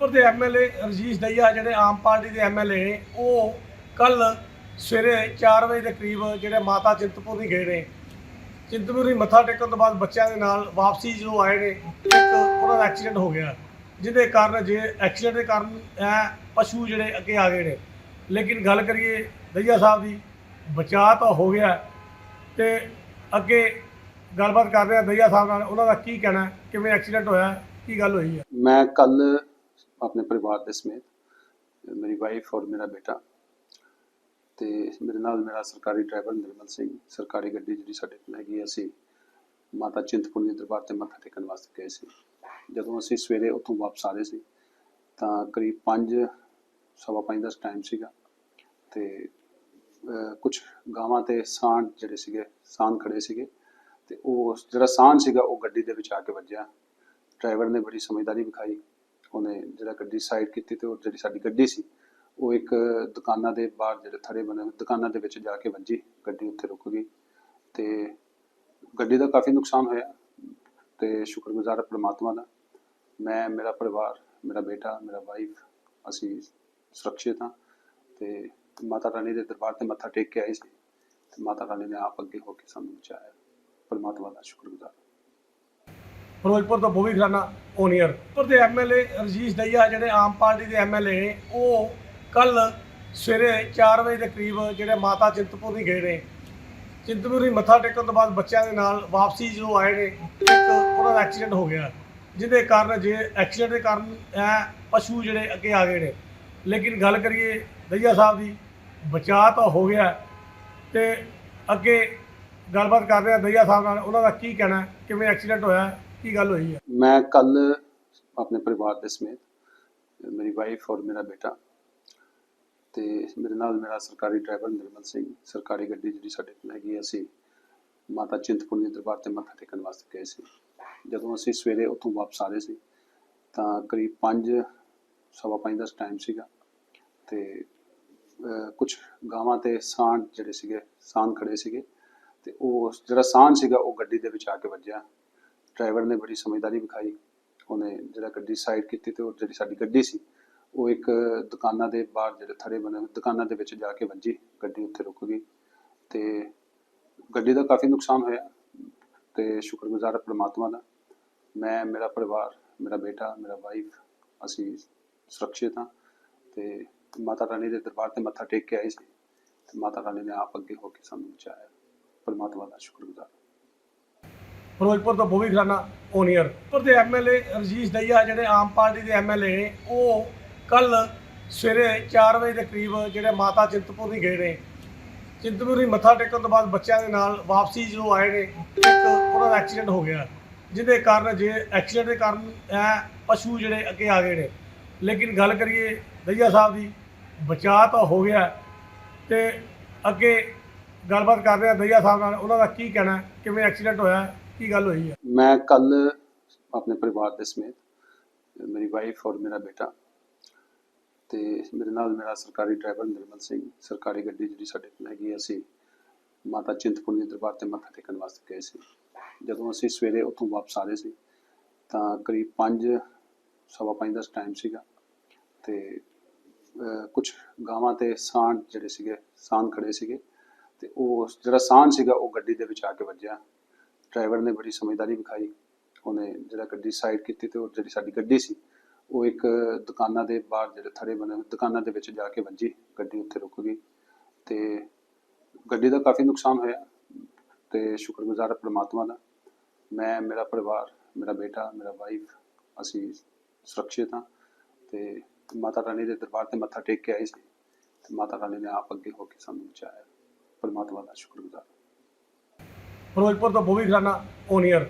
ਫਿਰੋਜ਼ਪੁਰ ਦੇ ਐਮਐਲਏ ਰਜੀਸ਼ ਦਈਆ ਜਿਹੜੇ ਆਮ ਪਾਰਟੀ ਦੇ ਐਮਐਲਏ ਨੇ, ਉਹ ਕੱਲ ਸਵੇਰੇ 4 ਵਜੇ ਦੇ ਕਰੀਬ ਜਿਹੜੇ ਮਾਤਾ ਚਿੰਤਪੁਰਨੀ ਗਏ ਨੇ ਚਿੰਤਪੁਰਨੀ ਮੱਥਾ ਟੇਕਣ ਤੋਂ ਬਾਅਦ ਬੱਚਿਆਂ ਦੇ ਨਾਲ ਵਾਪਸੀ ਜਦੋਂ ਆਏ ਨੇ, ਇੱਕ ਉਹਨਾਂ ਦਾ ਐਕਸੀਡੈਂਟ ਹੋ ਗਿਆ, ਜਿਹਦੇ ਕਾਰਨ ਜੇ ਐਕਸੀਡੈਂਟ ਦੇ ਕਾਰਨ ਇਹ ਪਸ਼ੂ ਜਿਹੜੇ ਅੱਗੇ ਆ ਗਏ ਨੇ। ਲੇਕਿਨ ਗੱਲ ਕਰੀਏ ਦਈਆ ਸਾਹਿਬ ਦੀ, ਬਚਾਅ ਤਾਂ ਹੋ ਗਿਆ ਤੇ ਅੱਗੇ ਗੱਲਬਾਤ ਕਰਦੇ ਆ ਦਈਆ ਸਾਹਿਬ ਨਾਲ, ਉਹਨਾਂ ਦਾ ਕੀ ਕਹਿਣਾ, ਕਿਵੇਂ ਐਕਸੀਡੈਂਟ ਹੋਇਆ, ਕੀ ਗੱਲ ਹੋਈ ਹੈ ਮੈਂ ਕੱਲ ਆਪਣੇ ਪਰਿਵਾਰ ਦੇ ਸਮੇਤ, ਮੇਰੀ ਵਾਈਫ ਔਰ ਮੇਰਾ ਬੇਟਾ ਤੇ ਮੇਰੇ ਨਾਲ ਮੇਰਾ ਸਰਕਾਰੀ ਡਰਾਈਵਰ ਨਿਰਮਲ ਸਿੰਘ, ਸਰਕਾਰੀ ਗੱਡੀ ਜਿਹੜੀ ਸਾਡੇ ਕੋਲ ਹੈਗੀ ਅਸੀਂ ਮਾਤਾ ਚਿੰਤਪੁਰਨੀ ਦਰਬਾਰ ਤੇ ਮੱਥਾ ਟੇਕਣ ਵਾਸਤੇ ਗਏ ਸੀ। ਜਦੋਂ ਅਸੀਂ ਸਵੇਰੇ ਉੱਥੋਂ ਵਾਪਸ ਆ ਰਹੇ ਸੀ, ਤਾਂ ਕਰੀਬ 5 ਸਵਾ ਪੰਜ ਦਾ ਟਾਈਮ ਸੀਗਾ ਤੇ ਕੁਝ ਗਾਵਾਂ ਤੇ ਸਾਂਢ ਜਿਹੜੇ ਸੀਗੇ, ਸਾਂਢ ਖੜੇ ਸੀਗੇ ਤੇ ਉਹ ਜਿਹੜਾ ਸਾਂਢ ਸੀਗਾ ਉਹ ਗੱਡੀ ਦੇ ਵਿੱਚ ਆ ਕੇ ਵੱਜਿਆ। ਡਰਾਈਵਰ ਨੇ ਬੜੀ ਸਮਝਦਾਰੀ ਵਿਖਾਈ। ਉਹਨੇ ਜਿਹੜਾ ਗੱਡੀ ਸਾਈਡ ਕੀਤੀ ਤੇ ਉਹ ਜਿਹੜੀ ਸਾਡੀ ਗੱਡੀ ਸੀ, ਉਹ ਇੱਕ ਦੁਕਾਨਾਂ ਦੇ ਬਾਹਰ ਜਿਹੜੇ ਥੜੇ ਬਣੇ, ਦੁਕਾਨਾਂ ਦੇ ਵਿੱਚ ਜਾ ਕੇ ਵੱਜੀ, ਗੱਡੀ ਉੱਥੇ ਰੁਕ ਗਈ ਤੇ ਗੱਡੀ ਦਾ ਕਾਫੀ ਨੁਕਸਾਨ ਹੋਇਆ ਤੇ ਸ਼ੁਕਰਗੁਜ਼ਾਰ ਹਾਂ ਪ੍ਰਮਾਤਮਾ ਦਾ। ਮੈਂ, ਮੇਰਾ ਪਰਿਵਾਰ, ਮੇਰਾ ਬੇਟਾ, ਮੇਰਾ ਵਾਈਫ ਅਸੀਂ ਸੁਰੱਖਿਅਤ ਹਾਂ ਤੇ ਮਾਤਾ ਰਾਣੀ ਦੇ ਦਰਬਾਰ ਤੇ ਮੱਥਾ ਟੇਕ ਕੇ ਆਏ ਸੀ ਤੇ ਮਾਤਾ ਰਾਣੀ ਨੇ ਆਪ ਅੱਗੇ ਹੋ ਕੇ ਸਾਨੂੰ ਬਚਾਇਆ। ਪਰਮਾਤਮਾ ਦਾ ਸ਼ੁਕਰਗੁਜ਼ਾਰ। ਫਿਰੋਜ਼ਪੁਰ ਤੋਂ ਬੋਵੀ ਖਰਾਨਾ ਓਨੀਅਰ ਫਿਰੋਜ਼ਪੁਰ ਦੇ ਐਮਐਲਏ ਰਜੀਸ਼ ਦਈਆ, ਜਿਹੜੇ ਆਮ ਪਾਰਟੀ ਦੇ ਐਮਐਲਏ ਨੇ, ਉਹ ਕੱਲ ਸਵੇਰੇ 4 ਵਜੇ ਦੇ ਕਰੀਬ ਜਿਹੜੇ ਮਾਤਾ ਚਿੰਤਪੁਰਨੀ ਗਏ ਨੇ। ਚਿੰਤਪੁਰਨੀ ਮੱਥਾ ਟੇਕਣ ਤੋਂ ਬਾਅਦ ਬੱਚਿਆਂ ਦੇ ਨਾਲ ਵਾਪਸੀ ਜਦੋਂ ਆਏ ਨੇ, ਇੱਕ ਉਹਨਾਂ ਦਾ ਐਕਸੀਡੈਂਟ ਹੋ ਗਿਆ। ਜਿਹਦੇ ਕਾਰਨ ਜੇ ਐਕਸੀਡੈਂਟ ਦੇ ਕਾਰਨ ਇਹ ਪਸ਼ੂ ਜਿਹੜੇ ਅੱਗੇ ਆ ਗਏ ਨੇ। ਲੇਕਿਨ ਗੱਲ ਕਰੀਏ ਦਈਆ ਸਾਹਿਬ ਦੀ, ਬਚਾਅ ਤਾਂ ਹੋ ਗਿਆ। ਤੇ ਅੱਗੇ ਗੱਲਬਾਤ ਕਰਦੇ ਆ ਦਈਆ ਸਾਹਿਬ ਨਾਲ, ਉਹਨਾਂ ਦਾ ਕੀ ਕਹਿਣਾ ਕਿਵੇਂ ਐਕਸੀਡੈਂਟ ਹੋਇਆ? ਕੀ ਗੱਲ ਹੋਈ ਹੈ? ਮੈਂ ਕੱਲ ਆਪਣੇ ਪਰਿਵਾਰ ਦੇ ਸਮੇਤ ਮੇਰੀ ਵਾਈਫ ਔਰ ਮੇਰਾ ਬੇਟਾ ਤੇ ਮੇਰੇ ਨਾਲ ਮੇਰਾ ਸਰਕਾਰੀ ਡਰਾਈਵਰ ਨਿਰਮਲ ਸਿੰਘ ਸਰਕਾਰੀ ਗੱਡੀ ਜਿਹੜੀ ਸਾਡੇ ਕੋਲ ਹੈਗੀ ਹੈ, ਅਸੀਂ ਮਾਤਾ ਚਿੰਤਪੁਰਨੀ ਦਰਬਾਰ ਤੇ ਮੱਥਾ ਟੇਕਣ ਵਾਸਤੇ ਗਏ ਸੀ। ਜਦੋਂ ਅਸੀਂ ਸਵੇਰੇ ਉੱਥੋਂ ਵਾਪਸ ਆ ਰਹੇ ਸੀ ਤਾਂ ਕਰੀਬ 5 ਸਵਾ ਪੰਜ ਦਾ ਟਾਈਮ ਸੀਗਾ ਤੇ ਕੁਝ ਗਾਵਾਂ ਤੇ ਸਾਂਢ ਜਿਹੜੇ ਸੀਗੇ ਸਾਂਢ ਖੜੇ ਸੀਗੇ ਤੇ ਉਹ ਜਿਹੜਾ ਸਾਂਢ ਸੀਗਾ ਉਹ ਗੱਡੀ ਦੇ ਵਿੱਚ ਆ ਕੇ ਵੱਜਿਆ। ਡਰਾਈਵਰ ਨੇ ਬੜੀ ਸਮਝਦਾਰੀ ਵਿਖਾਈ। ਉਹਨੇ ਜਿਹੜਾ ਗੱਡੀ ਸਾਈਡ ਕੀਤੀ ਤੇ ਉਹ ਜਿਹੜੀ ਸਾਡੀ ਗੱਡੀ ਸੀ, ਉਹ ਇੱਕ ਦੁਕਾਨਾਂ ਦੇ ਬਾਹਰ ਜਿਹੜੇ ਥੜੇ ਬਣੇ, ਦੁਕਾਨਾਂ ਦੇ ਵਿੱਚ ਜਾ ਕੇ ਵੱਜੀ, ਗੱਡੀ ਉੱਥੇ ਰੁਕ ਗਈ ਤੇ ਗੱਡੀ ਦਾ ਕਾਫੀ ਨੁਕਸਾਨ ਹੋਇਆ ਤੇ ਸ਼ੁਕਰਗੁਜ਼ਾਰ ਹਾਂ ਪ੍ਰਮਾਤਮਾ ਦਾ। ਮੈਂ, ਮੇਰਾ ਪਰਿਵਾਰ, ਮੇਰਾ ਬੇਟਾ, ਮੇਰਾ ਵਾਈਫ ਅਸੀਂ ਸੁਰੱਖਿਅਤ ਹਾਂ ਤੇ ਮਾਤਾ ਰਾਣੀ ਦੇ ਦਰਬਾਰ ਤੇ ਮੱਥਾ ਟੇਕ ਕੇ ਆਏ ਸੀ ਤੇ ਮਾਤਾ ਰਾਣੀ ਨੇ ਆਪ ਅੱਗੇ ਹੋ ਕੇ ਸਾਨੂੰ ਬਚਾਇਆ। ਪਰਮਾਤਮਾ ਦਾ ਸ਼ੁਕਰਗੁਜ਼ਾਰ ਫਿਰੋਜ਼ਪੁਰ ਤੋਂ ਬੋਵੀ ਖਰਾਨਾ ਓਨੀਅਰ। ਫਿਰੋਜ਼ਪੁਰ ਦੇ ਐਮਐਲਏ ਰਜੀਸ਼ ਦਈਆ, ਜਿਹੜੇ ਆਮ ਪਾਰਟੀ ਦੇ ਐਮਐਲਏ ਨੇ, ਉਹ ਕੱਲ ਸਵੇਰੇ 4 ਵਜੇ ਦੇ ਕਰੀਬ ਜਿਹੜੇ ਮਾਤਾ ਚਿੰਤਪੁਰਨੀ ਗਏ ਨੇ। ਚਿੰਤਪੁਰਨੀ ਮੱਥਾ ਟੇਕਣ ਤੋਂ ਬਾਅਦ ਬੱਚਿਆਂ ਦੇ ਨਾਲ ਵਾਪਸੀ ਜਦੋਂ ਆਏ ਨੇ, ਇੱਕ ਉਹਨਾਂ ਦਾ ਐਕਸੀਡੈਂਟ ਹੋ ਗਿਆ। ਜਿਹਦੇ ਕਾਰਨ ਜੇ ਐਕਸੀਡੈਂਟ ਦੇ ਕਾਰਨ ਇਹ ਪਸ਼ੂ ਜਿਹੜੇ ਅੱਗੇ ਆ ਗਏ ਨੇ। ਲੇਕਿਨ ਗੱਲ ਕਰੀਏ ਦਈਆ ਸਾਹਿਬ ਦੀ, ਬਚਾਅ ਤਾਂ ਹੋ ਗਿਆ। ਤੇ ਅੱਗੇ ਗੱਲਬਾਤ ਕਰਦੇ ਆ ਦਈਆ ਸਾਹਿਬ ਨਾਲ, ਉਹਨਾਂ ਦਾ ਕੀ ਕਹਿਣਾ, ਕਿਵੇਂ ਐਕਸੀਡੈਂਟ ਹੋਇਆ? ਕੀ ਗੱਲ ਹੋਈ ਹੈ? ਮੈਂ ਕੱਲ ਆਪਣੇ ਪਰਿਵਾਰ ਦੇ ਸਮੇਤ ਮੇਰੀ ਵਾਈਫ ਔਰ ਮੇਰਾ ਬੇਟਾ ਤੇ ਮੇਰੇ ਨਾਲ ਮੇਰਾ ਸਰਕਾਰੀ ਡਰਾਈਵਰ ਨਿਰਮਲ ਸਿੰਘ, ਸਰਕਾਰੀ ਗੱਡੀ ਜਿਹੜੀ ਸਾਡੇ ਕੋਲ ਹੈਗੀ ਅਸੀਂ ਮਾਤਾ ਚਿੰਤਪੁਰਨੀ ਦਰਬਾਰ ਤੇ ਮੱਥਾ ਟੇਕਣ ਵਾਸਤੇ ਗਏ ਸੀ। ਜਦੋਂ ਅਸੀਂ ਸਵੇਰੇ ਉੱਥੋਂ ਵਾਪਸ ਆ ਰਹੇ ਸੀ ਤਾਂ ਕਰੀਬ 5 ਸਵਾ ਪੰਜ ਦਾ ਟਾਈਮ ਸੀਗਾ ਤੇ ਕੁਝ ਗਾਵਾਂ ਤੇ ਸਾਂਢ ਜਿਹੜੇ ਸੀਗੇ, ਸਾਂਢ ਖੜੇ ਸੀਗੇ ਤੇ ਉਹ ਜਿਹੜਾ ਸਾਂਢ ਸੀਗਾ ਉਹ ਗੱਡੀ ਦੇ ਵਿੱਚ ਆ ਕੇ ਵੱਜਿਆ। ਡਰਾਈਵਰ ਨੇ ਬੜੀ ਸਮਝਦਾਰੀ ਵਿਖਾਈ। ਉਹਨੇ ਜਿਹੜਾ ਗੱਡੀ ਸਾਈਡ ਕੀਤੀ ਤੇ ਉਹ ਜਿਹੜੀ ਸਾਡੀ ਗੱਡੀ ਸੀ, ਉਹ ਇੱਕ ਦੁਕਾਨਾਂ ਦੇ ਬਾਹਰ ਜਿਹੜੇ ਥੜੇ ਬਣੇ, ਦੁਕਾਨਾਂ ਦੇ ਵਿੱਚ ਜਾ ਕੇ ਵੱਜੀ, ਗੱਡੀ ਉੱਥੇ ਰੁਕ ਗਈ ਤੇ ਗੱਡੀ ਦਾ ਕਾਫੀ ਨੁਕਸਾਨ ਹੋਇਆ ਤੇ ਸ਼ੁਕਰਗੁਜ਼ਾਰ ਹਾਂ ਪ੍ਰਮਾਤਮਾ ਦਾ। ਮੈਂ, ਮੇਰਾ ਪਰਿਵਾਰ, ਮੇਰਾ ਬੇਟਾ, ਮੇਰਾ ਵਾਈਫ ਅਸੀਂ ਸੁਰੱਖਿਅਤ ਹਾਂ ਤੇ ਮਾਤਾ ਰਾਣੀ ਦੇ ਦਰਬਾਰ ਤੇ ਮੱਥਾ ਟੇਕ ਕੇ ਆਏ ਸੀ। ਤੇ ਮਾਤਾ ਰਾਣੀ ਨੇ ਆਪ ਅੱਗੇ ਹੋ ਕੇ ਸਾਨੂੰ ਬਚਾਇਆ। ਪਰਮਾਤਮਾ ਦਾ ਸ਼ੁਕਰਗੁਜ਼ਾਰ ਹਾਂ। ਫਿਰੋਜ਼ਪੁਰ ਤੋਂ ਬੋਵੀ ਖਰਾਨਾ ਓਨੀਅਰ